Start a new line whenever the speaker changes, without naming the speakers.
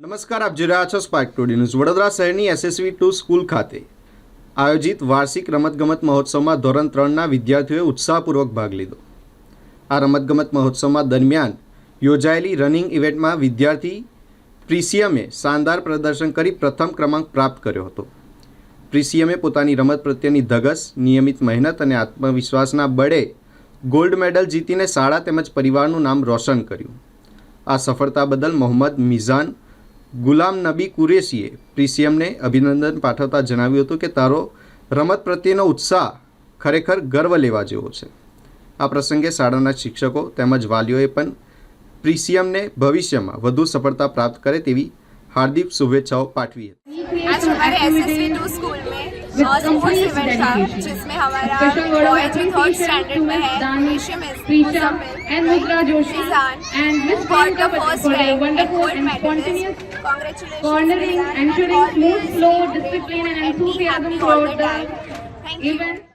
નમસ્કાર, આપ જોઈ રહ્યા છો સ્પાર્ક ટુ ન્યૂઝ. વડોદરા શહેરની એસએસવી ટુ સ્કૂલ ખાતે આયોજિત વાર્ષિક રમતગમત મહોત્સવમાં ધોરણ ત્રણના વિદ્યાર્થીઓએ ઉત્સાહપૂર્વક ભાગ લીધો. આ રમતગમત મહોત્સવમાં દરમિયાન યોજાયેલી રનિંગ ઇવેન્ટમાં વિદ્યાર્થી પ્રિસિયમે શાનદાર પ્રદર્શન કરી પ્રથમ ક્રમાંક પ્રાપ્ત કર્યો હતો. પ્રિસિયમે પોતાની રમત પ્રત્યેની ધગસ, નિયમિત મહેનત અને આત્મવિશ્વાસના બળે ગોલ્ડ મેડલ જીતીને શાળા તેમજ પરિવારનું નામ રોશન કર્યું. આ સફળતા બદલ મોહમ્મદ મિઝાન ગુલામ નબી કુરેશીએ પ્રિસિયમને અભિનંદન પાઠવતા જણાવ્યું હતું કે તારો રમત પ્રત્યેનો ઉત્સાહ ખરેખર ગર્વ લેવા જેવો છે. આ પ્રસંગે શાળાના શિક્ષકો તેમજ વાલીઓએ પણ પ્રિસિયમને ભવિષ્યમાં વધુ સફળતા પ્રાપ્ત કરે તેવી હાર્દિક શુભેચ્છાઓ પાઠવી હતી.
आज हमारे S S V two school में और स्पोर्ट्स इवेंट था जिसमें हमारा पोएट्री थर्ड स्टैंडर्ड में है गॉड
का first
rank
and gold
medallist congratulation
and
smooth flow
discipline
and enthusiasm throughout the
event